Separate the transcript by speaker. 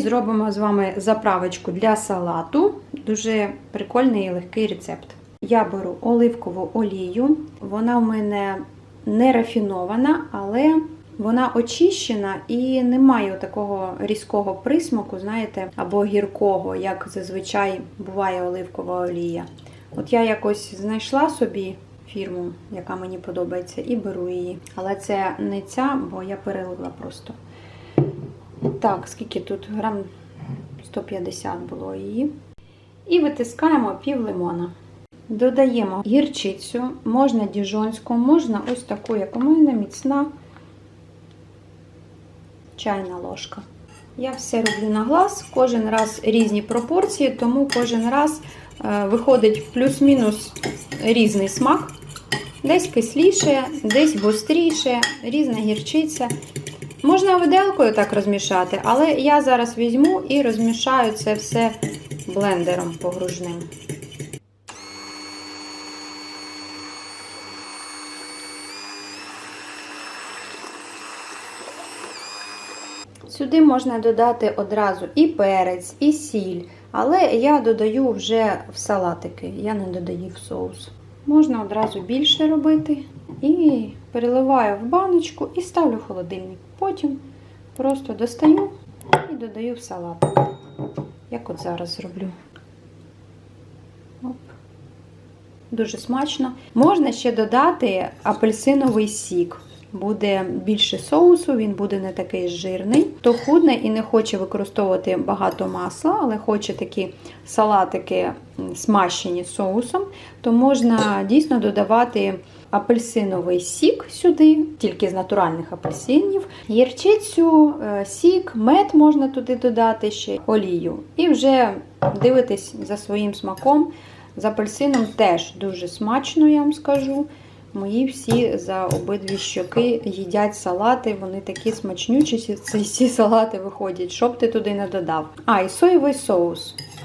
Speaker 1: зробимо з вами заправочку для салату. Дуже прикольний і легкий рецепт. Я беру оливкову олію. Вона в мене не рафінована, але вона очищена і не має такого різкого присмаку, знаєте, або гіркого, як зазвичай буває оливкова олія. От я якось знайшла собі фірму, яка мені подобається, і беру її. Але це не ця, бо я перелила просто. Так, скільки тут? Грам 150 було її. І витискаємо пів лимона. Додаємо гірчицю, можна діжонську, можна ось таку, як у мене, міцна чайна ложка. Я все роблю на глаз, кожен раз різні пропорції, тому кожен раз е, виходить плюс-мінус різний смак. Десь кисліше, десь гостріше, різна гірчиця. Можна виделкою так розмішати, але я зараз візьму і розмішаю це все блендером погружним. Сюди можна додати одразу і перець, і сіль, але я додаю вже в салатики, я не додаю в соус. Можна одразу більше робити і переливаю в баночку і ставлю в холодильник. Потім просто достаю і додаю в салатик. Як от зараз зроблю. Оп. Дуже смачно. Можна ще додати апельсиновий сік. Буде більше соусу, він буде не такий жирний. Хто худне і не хоче використовувати багато масла, але хоче такі салатики смащені соусом, то можна дійсно додавати апельсиновий сік сюди, тільки з натуральних апельсинів, гірчицю, е, сік, мед можна туди додати ще, олію. І вже дивитись за своїм смаком. З апельсином теж дуже смачно, я вам скажу. Мої всі за обидві щоки їдять салати, вони такі смачнючі, ці ці салати виходять, щоб ти туди не додав. А, і соєвий соус.